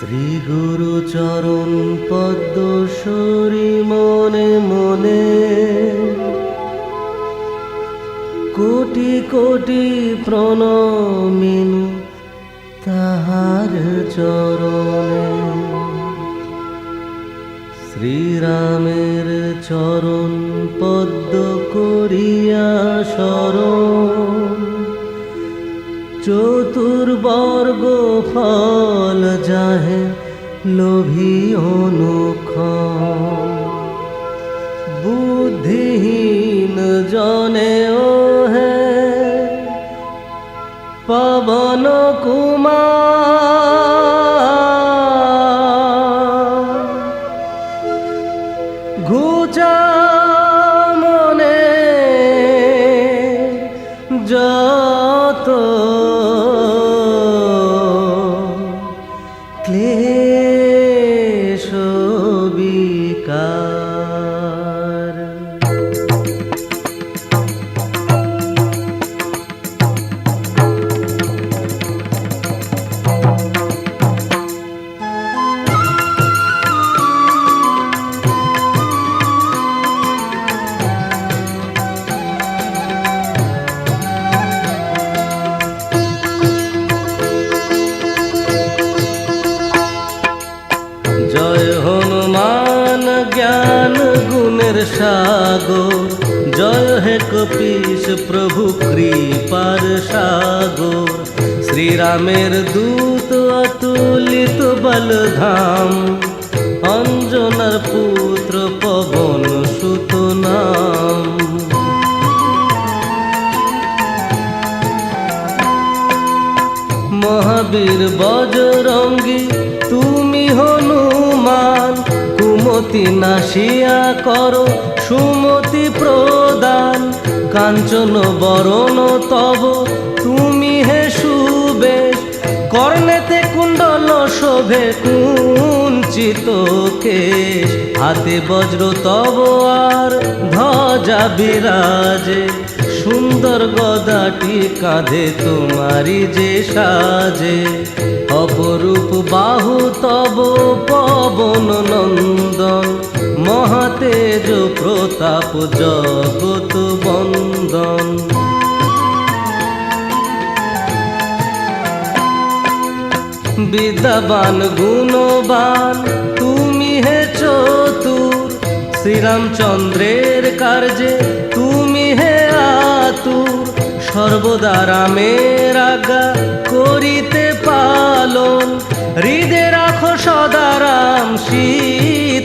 শ্রী গুরু চরণ পদ্মসরী মনে মনে কোটি কোটি প্রণমিনু তাহার চরণে। শ্রীরামের চরণ পদ্ম করিয়া শরণ ফল যাহে লোভী অনুখ বুদ্ধিহীন জনে ও হে পবন কুমার প্রভু কৃপার সাগর। শ্রীরামের দূত অতুলিত বলধাম। অঞ্জনার পুত্র পবন সুত নাম। মহাবীর বজরঙ্গী, তুমি হনুমান। কুমতি নাশিয়া করো, সুমতি প্রদান কাঞ্চন বরণ তব। তুমি হে সুবেশ কর্ণেতে কুণ্ডল শোভে কুঞ্চিত কেশ। হাতে বজ্র তব আর ধ্বজা বিরাজে, সুন্দর গদাটি কাঁধে তোমারি যে সাজে। অপরূপ বাহু তব পবন নন্দন মহাতেজ প্রতাপ জগত বন্দন। বিদ্যাবান, গুণবান, তুমি হে চতুর। শ্রীরামচন্দ্রের কার্যে তুমি হে আতুর। সর্বদা রামের আজ্ঞা করিতে পালন। হৃদে রাখো সদা রাম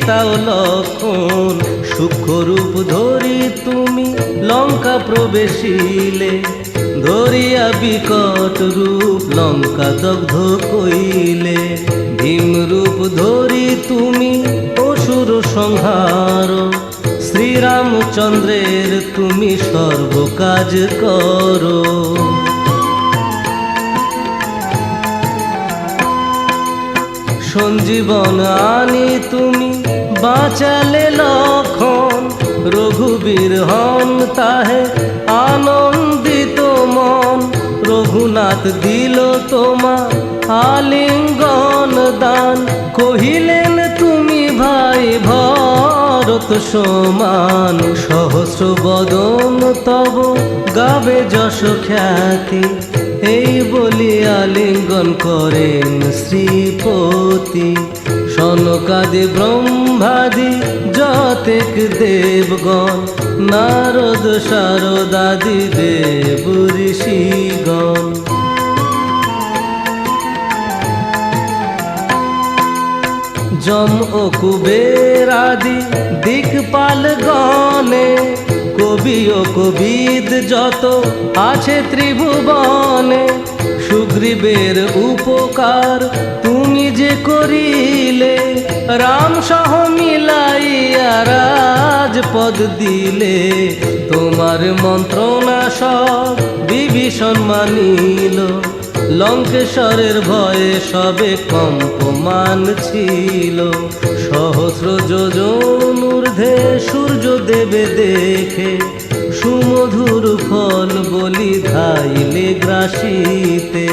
সীতা ও লক্ষণ, সূক্ষ্মরূপ ধরি তুমি, লঙ্কা প্রবেশিলে, ধরিয়া বিকট রূপ লঙ্কা দগ্ধ কইলে ভীম রূপ ধরি তুমি, অসুর সংহার, শ্রীরামচন্দ্রের তুমি সর্ব কাজ করো। সঞ্জীবন আনি তুমি বাঁচালে লক্ষণ রঘুবীর হন তাহে আনন্দিত মন। রঘুনাথ দিল তোমা আলিঙ্গন দান। কহিলেন, তুমি ভাই ভরত সমান সহস্র বদন তব। গাবে যশ খ্যাতি, এই বলি আলিঙ্গন করেন শ্রীপতি। সনকাদি ব্রহ্মাদি, যতেক দেবগণ, নারদ, শারদাদি, দেব ঋষিগণ। যম ও কুবের আদি, দিকপাল গণে, কবি ও কবিদ যত আছে ত্রিভুবনে সুগ্রীবের উপকার তুমি যে করিলে, রাম সহ মিলাইয়া রাজপদ দিলে। তোমার মন্ত্রণা সব বিভীষণ মানিল। লঙ্কেশ্বরের ভয়ে সবে কম্পমান ছিল। সহস্র যোজন ঊর্ধ্বে সূর্য দেবে দেখে সুমধুর ফল বলি ধাইলে গ্রাসিতে।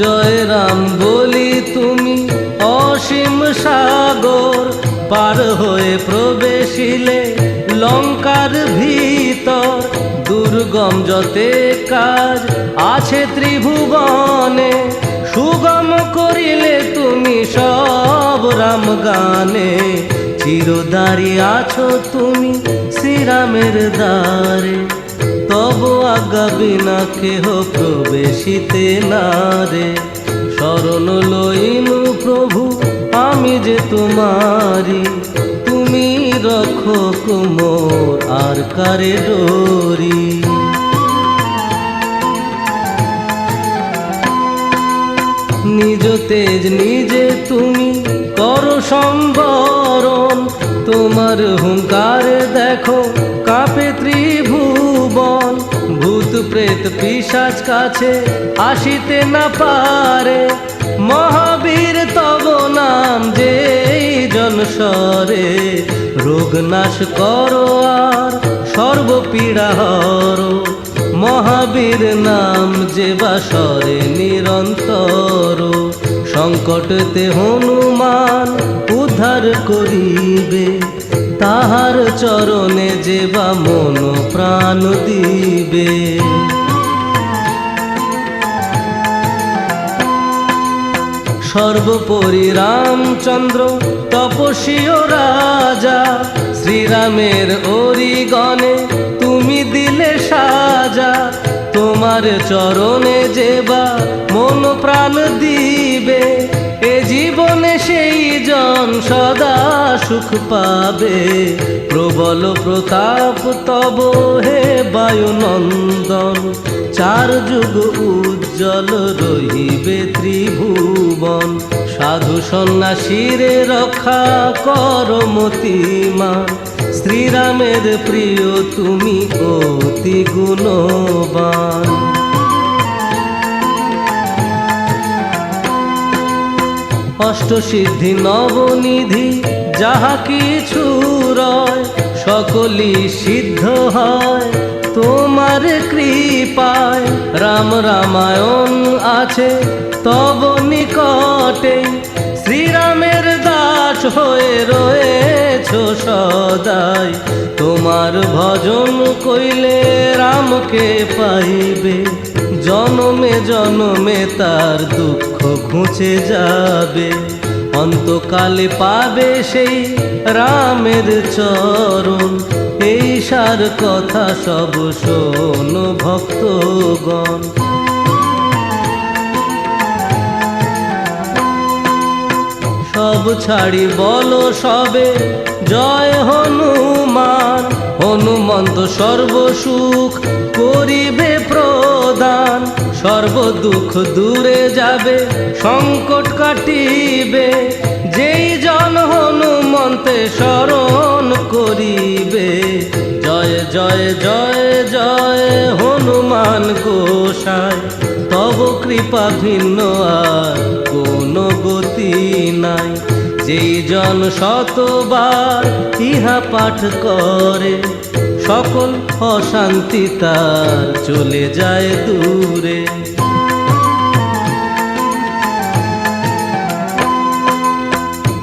জয় রাম বলি তুমি অসীম সাগর পার হয়ে প্রবেশিলে লঙ্কার ভিতর। দুর্গম যতে কাজ আছে ত্রিভুবনে সুগম করিলে তুমি সব রাম গানে। চিরদারি আছো তুমি শ্রীরামের দ্বারে। তব আজ্ঞা বিনা কেহ প্রবেশিতে না রে। শরণ লইনু প্রভু, আমি যে তোমারি। তুমি রক্ষক মোর আর কারে ডোরি। নিজ তেজ নিজে তুমি করো সম্বরণ। তোমার হুঙ্কারে দেখো, কাপে ত্রিভুবন। ভূত প্রেত পিসাজ কাছে আসিতে না পারে। মহাবীর তব নাম যে জনসরে। রোগ নাশ করো আর সর্বপীড়া হরো। মহাবীর নাম যে বাসরে নিরন্তর, সংকটতে হনুমান উদ্ধার করিবে। তাহার চরণে যে বা মন প্রাণ দিবে। সর্বোপরি রামচন্দ্র, তপস্বীয় রাজা, শ্রীরামের অরিগণে সাজা তোমার চরণে যেবা মন প্রাণ দিবে, এ জীবনে সেই জন সদা সুখ পাবে। প্রবল প্রতাপ তব হে বায়ুনন্দন, চার যুগ উজ্জ্বল রহিবে ত্রিভুবন। সাধু সন্ন্যাসীরে রক্ষা কর মতিমান শ্রীরামের প্রিয় তুমি অতি গুণবান। অষ্টসিদ্ধি নবনিধি যাহা কিছু রয়, সকলই সিদ্ধ হয় তোমার কৃপায়। রাম রামায়ণ আছে তব নিকটে, শ্রীরামের দাস হয়ে রয়েছ সদাই। তোমার ভজন কইলে রামকে পাইবে। জনমে জনমে তার দুঃখ ঘুচে যাবে। অন্তকালে পাবে সেই রামের চরণ। এই সার কথা সব শোন ভক্তগণ। সব ছাড়ি বলো সবে। জয় হনুমান, হনুমন্ত সর্বসুখ করিবে প্রদান। সর্ব দুঃখ দূরে যাবে, সংকট কাটিবে। যেই জন হনুমন্তে স্মরণ করিবে, জয় জয় জয় জয় হনুমান গোসাই। তব কৃপা ভিন্ন নাই যেই জন শতবার ইহা পাঠ করে, সকল অশান্তি তার চলে যায় দূরে।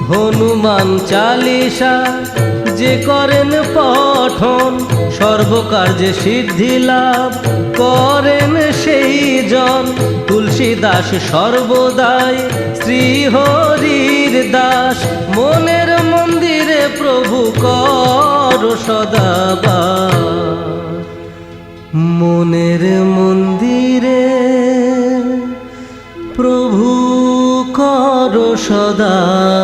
হনুমান চালিসা যে করেন পঠন সর্বকার্যে সিদ্ধি লাভ করেন সেই জন তুলসী দাস সর্বদাই শ্রী হরির দাস। মনের মন্দিরে প্রভু কর সদাবা মনের মন্দিরে প্রভু কর সদাবাস।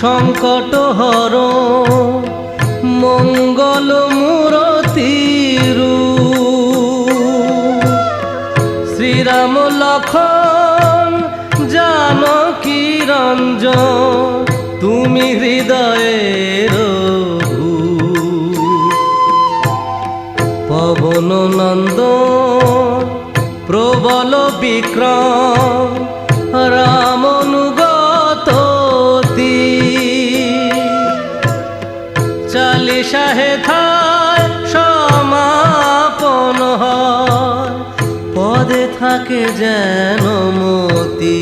সংকট হর মঙ্গল মুরতিরু শ্রীরাম লখন জান কিরঞ্জ তুমি হৃদয়ের পবন নন্দ প্রবল বিক্রম, রাম চালিশা হেথায় সমাপন হয়। পদে থাকে যেন মতি।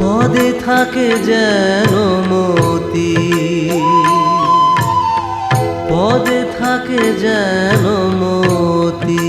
পদে থাকে যেন মতি। পদে থাকে যেন মতি।